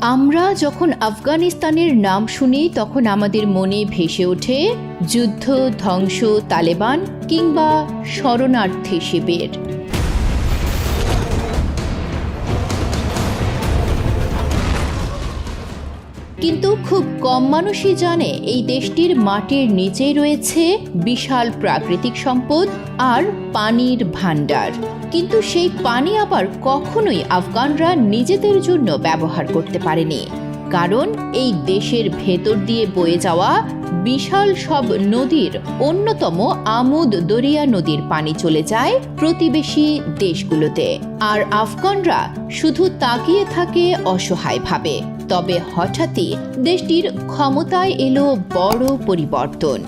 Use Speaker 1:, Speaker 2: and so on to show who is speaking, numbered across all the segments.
Speaker 1: আমরা যখন আফগানিস্তানের নাম শুনি, তখন আমাদের মনে ভেসে ওঠে যুদ্ধ, ধ্বংস, তালেবান কিংবা শরণার্থী শিবির। খুব কম মানুষই জানে এই দেশটির মাটির নিচেই রয়েছে বিশাল প্রাকৃতিক সম্পদ আর পানির ভাণ্ডার। কিন্তু সেই পানি আবার কখনোই আফগানরা নিজেদের জন্য ব্যবহার করতে পারেনি। কারণ এই দেশের ভেতর দিয়ে বয়ে যাওয়া বিশাল সব নদীর অন্যতম আমুদ দরিয়া নদীর পানি চলে যায় প্রতিবেশী দেশগুলোতে। আর আফগানরা শুধু তাকিয়ে থাকে অসহায়ভাবে। তবে হঠাৎই দেশটির ক্ষমতায় এলো বড় পরিবর্তন।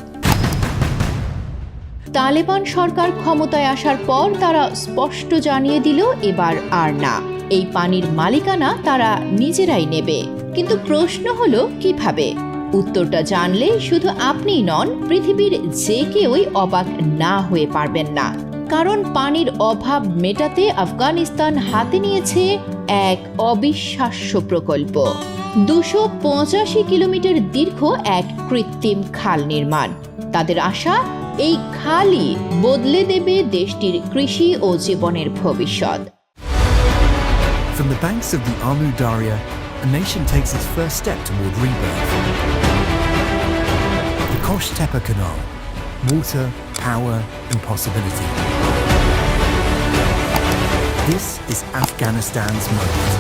Speaker 1: তালেবান সরকার ক্ষমতায় আসার পর তারা স্পষ্ট জানিয়ে দিল, এবার আর না। এই পানির মালিকানা তারা নিজেরাই নেবে। কিন্তু প্রশ্ন হলো, কীভাবে? উত্তরটা জানলে শুধু আপনিই নন, পৃথিবীর যে কেউই অবাক না হয়ে পারবেন না। কারণ পানির অভাব মেটাতে আফগানিস্তান হাতে নিয়েছে এক অবিশ্বাস্য প্রকল্প দুশো পঁচাশি কিলোমিটার দীর্ঘ এক কৃত্রিম খাল নির্মাণ তাদের আশা এই খালই বদলে দেবে দেশটির কৃষি ও জীবনের ভবিষ্যৎ
Speaker 2: From the banks of the Amu Darya, a nation takes its first step toward rebirth. The Kosh Tepe Canal, water, power, and possibility. This is Afghanistan's moment.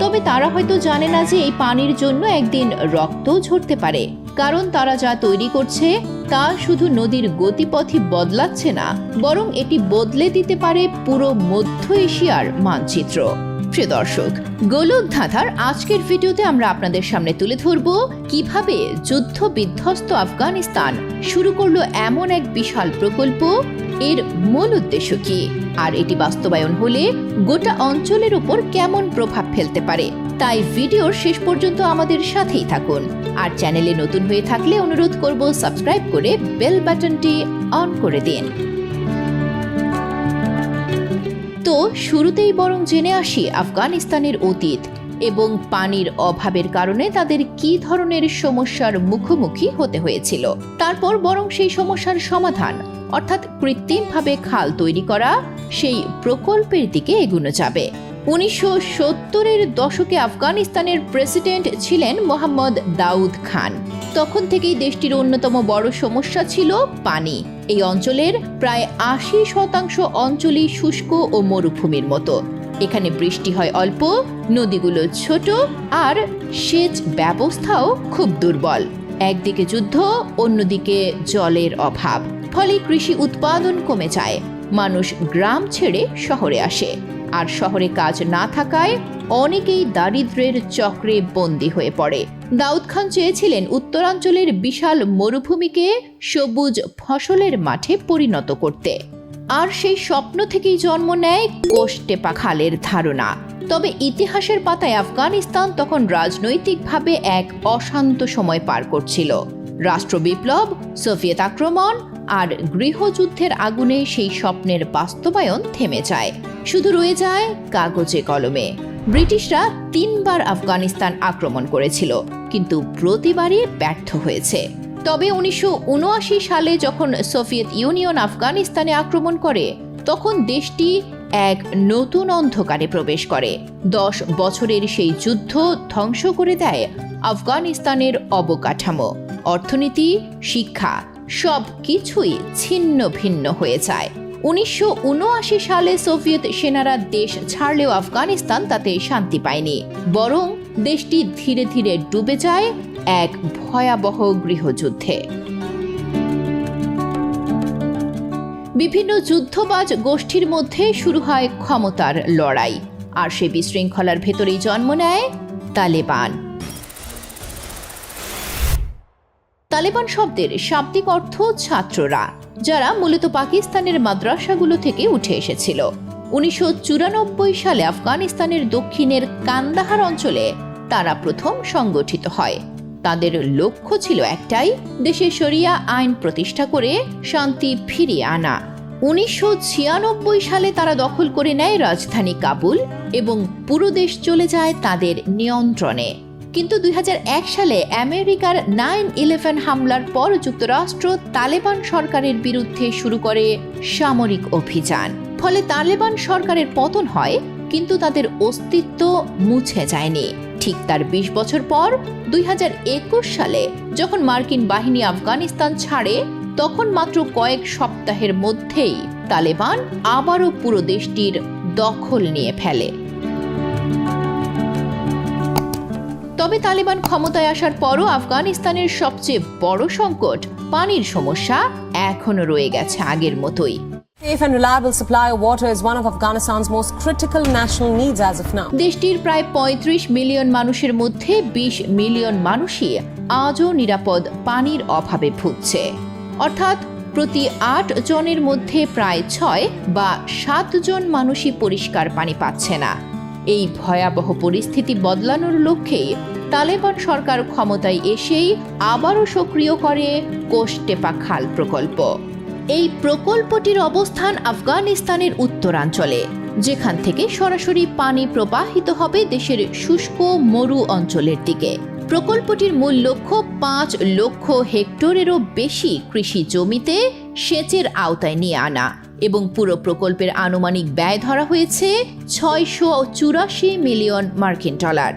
Speaker 1: তবে তারা হয়তো জানে না যে এই পানির জন্য একদিন রক্ত ঝরতে পারে কারণ তারা যা তৈরি করছে, তা শুধু নদীর গতিপথই বদলাচ্ছে না, বরং এটি বদলে দিতে পারে পুরো মধ্য এশিয়ার মানচিত্র প্রিয় দর্শক, গোলক ধাঁধার আজকের ভিডিওতে আমরা আপনাদের সামনে তুলে ধরব কীভাবে যুদ্ধ বিধ্বস্ত আফগানিস্তান শুরু করল এমন এক বিশাল প্রকল্প এর মূল উদ্দেশ্য কি? আর এটি বাস্তবায়ন হলে গোটা অঞ্চলের উপর কেমন প্রভাব ফেলতে পারে? তাই ভিডিওর শেষ পর্যন্ত আমাদের সাথেই থাকুন। আর চ্যানেলে নতুন হয়ে থাকলে অনুরোধ করব সাবস্ক্রাইব করে বেল বাটনটি অন করে দিন। তো শুরুতেই বরং জেনে আসি আফগানিস্তানের অতীত। এবং পানির অভাবের কারণে তাদের কি ধরনের সমস্যার মুখোমুখি হতে হয়েছিল। তারপর বরং সেই সমস্যার সমাধান, অর্থাৎ কৃত্রিমভাবে খাল তৈরি করা, সেই প্রকল্পের দিকে এগুনো যাবে। উনিশশো সত্তরের দশকে আফগানিস্তানের প্রেসিডেন্ট ছিলেন মোহাম্মদ দাউদ খান। তখন থেকেই দেশটির অন্যতম বড় সমস্যা ছিল পানি। এই অঞ্চলের প্রায় আশি শতাংশ অঞ্চলই শুষ্ক ও মরুভূমির মতো। এখানে বৃষ্টি হয় অল্প নদীগুলো ছোট আর সেচ ব্যবস্থাও খুব দুর্বল। একদিকে যুদ্ধ, অন্যদিকে জলের অভাব। ফলে কৃষি উৎপাদন কমে যায়। মানুষ গ্রাম ছেড়ে শহরে আসে। আর শহরে কাজ না থাকায় অনেকেই দারিদ্র্যের চক্রে বন্দী হয়ে পড়ে। দাউদ খান চেয়েছিলেন উত্তরাঞ্চলের বিশাল মরুভূমিকে সবুজ ফসলের মাঠে পরিণত করতে। আর সেই স্বপ্ন থেকেই জন্ম নেয় কোষ্টেপা খালের ধারণা। তবে ইতিহাসের পাতায় আফগানিস্তান তখন রাজনৈতিকভাবে এক অশান্ত সময় পার করছিল। রাষ্ট্র বিপ্লব, সোভিয়েত আক্রমণ আর গৃহযুদ্ধের আগুনে সেই স্বপ্নের বাস্তবায়ন থেমে যায়। শুধু রয়ে যায় কাগজে কলমে। ব্রিটিশরা তিনবার আফগানিস্তান আক্রমণ করেছিল, কিন্তু প্রতিবারই ব্যর্থ হয়েছে। তবে উনিশশো উনআশি সালে যখন সোভিয়েত ইউনিয়ন আফগানিস্তানে আক্রমণ করে, তখন দেশটি এক নতুন অন্ধকারে প্রবেশ করে। দশ বছরের সেই যুদ্ধ ধ্বংস করে দেয় আফগানিস্তানের অবকাঠামো, অর্থনীতি, শিক্ষা, সব কিছুই ছিন্ন ভিন্ন হয়ে যায়। উনিশশো উনআশি সালে সোভিয়েত সেনারা দেশ ছাড়লেও আফগানিস্তান তাতে শান্তি পায়নি, বরং দেশটি ধীরে ধীরে ডুবে যায় এক ভয়াবহ গৃহযুদ্ধে। বিভিন্ন যুদ্ধবাজ গোষ্ঠীর মধ্যে শুরু হয় ক্ষমতার লড়াই, আর সে বিশৃঙ্খলার ভেতরেই জন্ম নেয় তালেবান। তালেবান শব্দের শাব্দিক অর্থ ছাত্ররা, যারা মূলত পাকিস্তানের মাদ্রাসাগুলো থেকে উঠে এসেছিল। উনিশশো চুরানব্বই সালে আফগানিস্তানের দক্ষিণের কান্দাহার অঞ্চলে তারা প্রথম সংগঠিত হয়। তাদের লক্ষ্য ছিল একটাই, দেশে শরিয়া আইন প্রতিষ্ঠা করে শান্তি ফিরিয়ে আনা। উনিশশো ছিয়ানব্বই সালে তারা দখল করে নেয় রাজধানী কাবুল এবং পুরো দেশ চলে যায় তাদের নিয়ন্ত্রণে। কিন্তু দুই হাজার এক সালে আমেরিকার নাইন ইলেভেন হামলার পর যুক্তরাষ্ট্র তালেবান সরকারের বিরুদ্ধে শুরু করে সামরিক অভিযান। ফলে তালেবান সরকারের পতন হয়, কিন্তু তাদের অস্তিত্ব মুছে যায়নি। ঠিক তার ২০ বছর পর দুই হাজার একুশ সালে যখন মার্কিন বাহিনী আফগানিস্তান ছাড়ে, তখন মাত্র কয়েক সপ্তাহের মধ্যেই তালেবান আবারও পুরো দেশটির দখল নিয়ে ফেলে। তবে তালেবান ক্ষমতায় আসার পরও আফগানিস্তানের সবচেয়ে বড় সংকট পানির সমস্যা এখনও রয়ে গেছে আগের মতোই।
Speaker 3: Safe and reliable supply of water is one of Afghanistan's most critical national needs as of now.
Speaker 1: দেশটির প্রায় ৩৫ মিলিয়ন মানুষের মধ্যে ২০ মিলিয়ন মানুষই আজও নিরাপদ পানির অভাবে ভুগছে। অর্থাৎ প্রতি আট জনের মধ্যে প্রায় ছয় বা সাত জন মানুষই পরিষ্কার পানি পাচ্ছে না। এই ভয়াবহ পরিস্থিতি বদলানোর লক্ষ্যেই তালেবান সরকার ক্ষমতায় এসেই আবারও সক্রিয় করে কোষটেপা খাল প্রকল্প। এই প্রকল্পটির অবস্থান আফগানিস্তানের উত্তরাঞ্চলে, যেখান থেকে সরাসরি পানি প্রবাহিত হবে দেশের শুষ্ক মরু অঞ্চলের দিকে। প্রকল্পটির মূল লক্ষ্য পাঁচ লক্ষ হেক্টরেরও বেশি কৃষি জমিতে সেচের আওতায় নিয়ে আনা এবং পুরো প্রকল্পের আনুমানিক ব্যয় ধরা হয়েছে ছয়শো চুরাশি মিলিয়ন মার্কিন ডলার।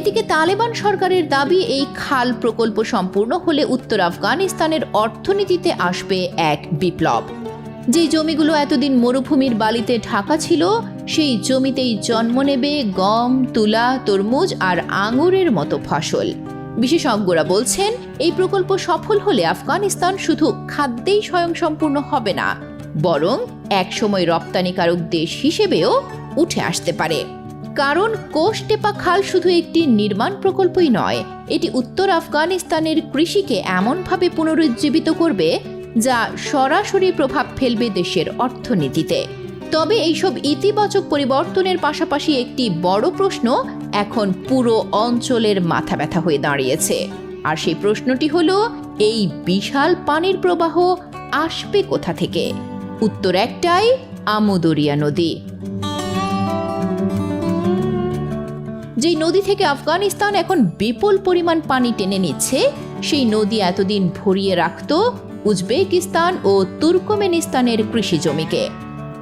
Speaker 1: এদিকে তালেবান সরকারের দাবি, এই খাল প্রকল্প সম্পূর্ণ হলে উত্তর আফগানিস্তানের অর্থনীতিতে আসবে এক বিপ্লব। যে জমিগুলো এতদিন মরুভূমির বালিতে ঢাকা ছিল, সেই জমিতেই জন্ম নেবে গম, তুলা, তরমুজ আর আঙুরের মতো ফসল। বিশেষজ্ঞরা বলছেন, এই প্রকল্প সফল হলে আফগানিস্তান শুধু খাদ্যেই স্বয়ংসম্পূর্ণ হবে না, বরং একসময় রপ্তানিকারক দেশ হিসেবেও উঠে আসতে পারে। কারণ কোষটেপা খাল শুধু একটি নির্মাণ প্রকল্পই নয়, এটি উত্তর আফগানিস্তানের কৃষিকে এমনভাবে পুনরুজ্জীবিত করবে যা সরাসরি প্রভাব ফেলবে দেশের অর্থনীতিতে। তবে এইসব ইতিবাচক পরিবর্তনের পাশাপাশি একটি বড় প্রশ্ন এখন পুরো অঞ্চলের মাথা ব্যথা হয়ে দাঁড়িয়েছে। আর সেই প্রশ্নটি হল, এই বিশাল পানির প্রবাহ আসবে কোথা থেকে? উত্তর একটাই, আমুদরিয়া নদী। যেই নদী থেকে আফগানিস্তান এখন বিপুল পরিমাণ পানি টেনে নিচ্ছে, সেই নদী এতদিন ভরিয়ে রাখত উজবেকিস্তান ও তুর্কমেনিস্তানের কৃষি জমিকে।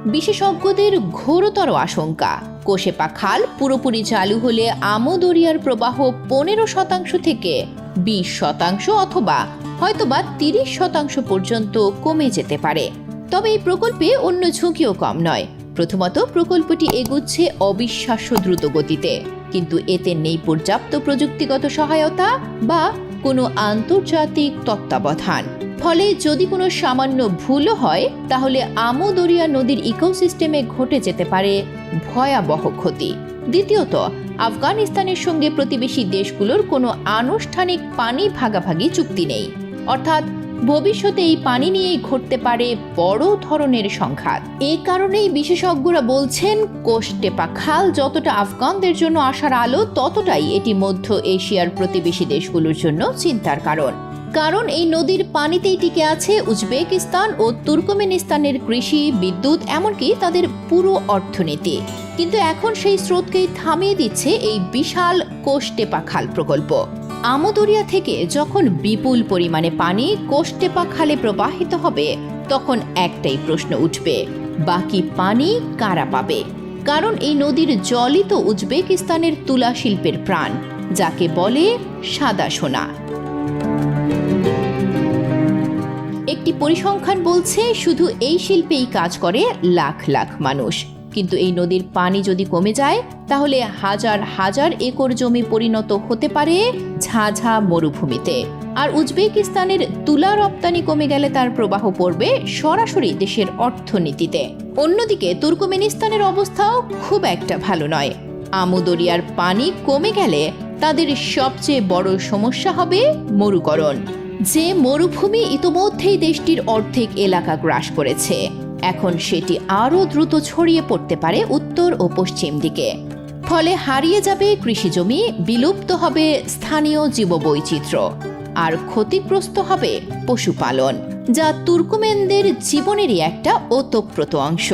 Speaker 1: বিশেষজ্ঞদের ঘোরতর আশঙ্কা কোশেপা খাল পুরোপুরি চালু হলে আমদরিয়ার প্রবাহ পনেরো শতাংশ থেকে বিশ শতাংশ অথবা হয়তোবা তিরিশ শতাংশ পর্যন্ত কমে যেতে পারে। তবে এই প্রকল্পে অন্য ঝুঁকিও কম নয়। প্রথমত প্রকল্পটি এগুচ্ছে অবিশ্বাস্য দ্রুত গতিতে। কিন্তু এতে নেই পর্যাপ্ত প্রযুক্তিগত সহায়তা বা কোনো আন্তর্জাতিক তত্ত্বাবধান। ফলে যদি কোনো সামান্য ভুলও হয়, তাহলে আমোদরিয়া নদীর ইকোসিস্টেমে ঘটে যেতে পারে ভয়াবহ ক্ষতি। দ্বিতীয়ত, আফগানিস্তানের সঙ্গে প্রতিবেশী দেশগুলোর কোনো আনুষ্ঠানিক পানি ভাগাভাগি চুক্তি নেই। অর্থাৎ ভবিষ্যতে এই পানি নিয়েই ঘটতে পারে বড় ধরনের সংঘাত। এ কারণেই বিশেষজ্ঞরা বলছেন, কোষ্টেপা খাল যতটা আফগানদের জন্য আসার আলো, ততটাই এটি মধ্য এশিয়ার প্রতিবেশী দেশগুলোর জন্য চিন্তার কারণ। কারণ এই নদীর পানিতেই টিকে আছে উজবেকিস্তান ও তুর্কমেনিস্তানের কৃষি, বিদ্যুৎ, এমনকি তাদের পুরো অর্থনীতি। কিন্তু এখন সেই স্রোতকেই থামিয়ে দিচ্ছে এই বিশাল কোষটেপা খাল প্রকল্প। আমদরিয়া থেকে যখন বিপুল পরিমাণে পানি কোষটেপা খালে প্রবাহিত হবে, তখন একটাই প্রশ্ন উঠবে, বাকি পানি কারা পাবে? কারণ এই নদীর জলই তো উজবেকিস্তানের তুলা শিল্পের প্রাণ, যাকে বলে সাদা সোনা। একটি পরিসংখ্যান বলছে শুধু এই শিল্পেই কাজ করে লাখ লাখ মানুষ। কিন্তু এই নদীর পানি যদি কমে যায়, তাহলে হাজার হাজার একর জমি পরিণত হতে পারে ঝাঝা মরুভূমিতে। আর উজবেকিস্তানের তুলা রপ্তানি কমে গেলে তার প্রবাহ পড়বে সরাসরি দেশের অর্থনীতিতে। অন্যদিকে তুর্কমেনিস্তানের অবস্থাও খুব একটা ভালো নয়। আমুদরিয়ার পানি কমে গেলে তাদের সবচেয়ে বড় সমস্যা হবে মরুকরণ। যে মরুভূমি ইতোমধ্যেই দেশটির অর্ধেক এলাকা গ্রাস করেছে। এখন সেটি আরও দ্রুত ছড়িয়ে পড়তে পারে উত্তর ও পশ্চিম দিকে। ফলে হারিয়ে যাবে কৃষিজমি বিলুপ্ত হবে স্থানীয় জীববৈচিত্র্য। আর ক্ষতিগ্রস্ত হবে পশুপালন, যা তুর্কমেনদের জীবনেরই একটা ওতপ্রোত অংশ।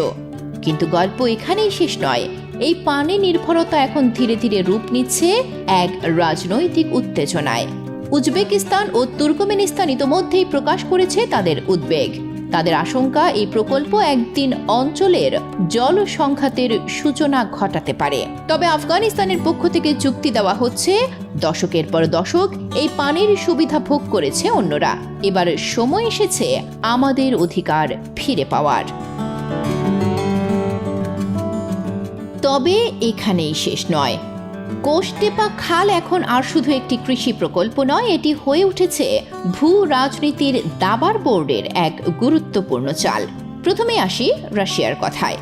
Speaker 1: কিন্তু গল্প এখানেই শেষ নয়। এই পানি নির্ভরতা এখন ধীরে ধীরে রূপ নিচ্ছে এক রাজনৈতিক উত্তেজনায়। উজবেকিস্তান ও তুর্কমেনিস্তান ইতোমধ্যেই প্রকাশ করেছে তাদের উদ্বেগ। তাদের আশঙ্কা, এই প্রকল্প একদিন অঞ্চলের জল সংঘাতের সূচনা ঘটাতে পারে। তবে আফগানিস্তানের পক্ষ থেকে চুক্তি দেওয়া হচ্ছে, দশকের পর দশক এই পানির সুবিধা ভোগ করেছে অন্যরা। এবার সময় এসেছে আমাদের অধিকার ফিরে পাওয়ার। তবে এখানেই শেষ নয়। কোষটেপা খাল এখন আর শুধু একটি কৃষি প্রকল্প নয়, এটি হয়ে উঠেছে ভূ রাজনীতির দাবার বোর্ডের এক গুরুত্বপূর্ণ চাল। প্রথমে আসি রাশিয়ার কথায়।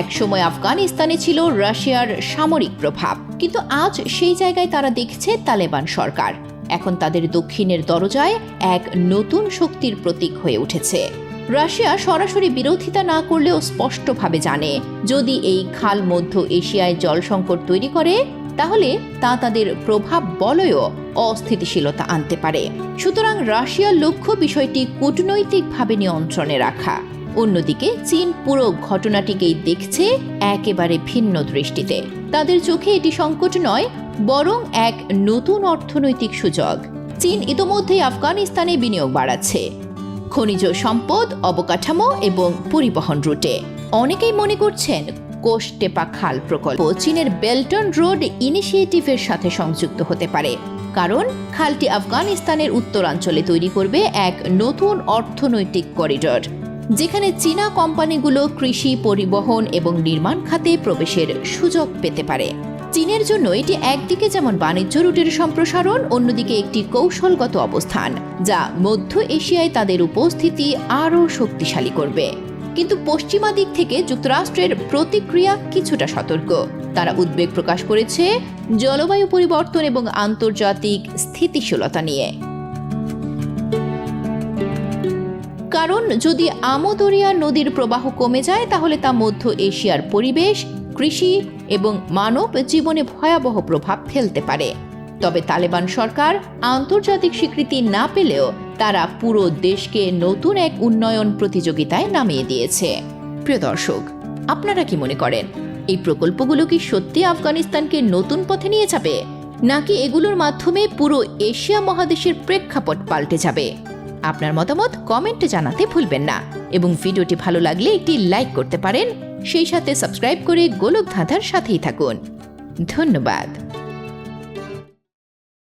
Speaker 1: এক সময় আফগানিস্তানে ছিল রাশিয়ার সামরিক প্রভাব, কিন্তু আজ সেই জায়গায় তারা দেখছে তালেবান সরকার। এখন তাদের দক্ষিণের দরজায় এক নতুন শক্তির প্রতীক হয়ে উঠেছে। রাশিয়া সরাসরি বিরোধিতা না করলেও স্পষ্টভাবে জানে, যদি এই খাল মধ্য এশিয়ায় জল সংকট তৈরি করে তাহলে তা তাদের প্রভাব বলয়ও অস্থিতিশীলতা আনতে পারে। সুতরাং রাশিয়ার লক্ষ্য বিষয়টি কূটনৈতিকভাবে নিয়ন্ত্রণে রাখা। অন্যদিকে চীন পুরো ঘটনাটিকেই দেখছে একেবারে ভিন্ন দৃষ্টিতে। তাদের চোখে এটি সংকট নয়, বরং এক নতুন অর্থনৈতিক সুযোগ। চীন ইতোমধ্যেই আফগানিস্তানে বিনিয়োগ বাড়াচ্ছে। খনিজ সম্পদ, অবকাঠামো এবং পরিবহন রুটে। অনেকেই মনে করছেন কোষটেপা খাল প্রকল্প। চীনের বেল্টন রোড ইনিশিয়েটিভের সাথে সংযুক্ত হতে পারে। কারণ, খালটি আফগানিস্তানের উত্তরাঞ্চলে তৈরি করবে এক নতুন অর্থনৈতিক করিডর, যেখানে চীনা কোম্পানিগুলো কৃষি, পরিবহন এবং নির্মাণ খাতে প্রবেশের সুযোগ পেতে পারে। চীনের জন্য এটি একদিকে যেমন বাণিজ্য রুটের সম্প্রসারণ, অন্যদিকে একটি কৌশলগত অবস্থান, যা মধ্য এশিয়ায় তাদের উপস্থিতি আরও শক্তিশালী করবে। কিন্তু পশ্চিমা দিক থেকে যুক্তরাষ্ট্রের প্রতিক্রিয়া কিছুটা সতর্ক। তারা উদ্বেগ প্রকাশ করেছে জলবায়ু পরিবর্তন এবং আন্তর্জাতিক স্থিতিশীলতা নিয়ে। কারণ যদি আমদরিয়া নদীর প্রবাহ কমে যায়, তাহলে তা মধ্য এশিয়ার পরিবেশ, কৃষি এবং মানব জীবনে ভয়াবহ প্রভাব ফেলতে পারে। তবে তালেবান সরকার আন্তর্জাতিক স্বীকৃতি না পেলেও তারা পুরো দেশকে নতুন এক উন্নয়ন প্রতিযোগিতায় নামিয়ে দিয়েছে। প্রিয় দর্শক, আপনারা কি মনে করেন, এই প্রকল্পগুলো কি সত্যি আফগানিস্তানকে নতুন পথে নিয়ে যাবে, নাকি এগুলোর মাধ্যমে পুরো এশিয়া মহাদেশের প্রেক্ষাপট পাল্টে যাবে? আপনার মতামত কমেন্টে জানাতে ভুলবেন না এবং ভিডিওটি ভালো লাগলে একটি লাইক করতে পারেন, সেই সাথে সাবস্ক্রাইব করে গোলক ধাঁধার সাথেই থাকুন। ধন্যবাদ।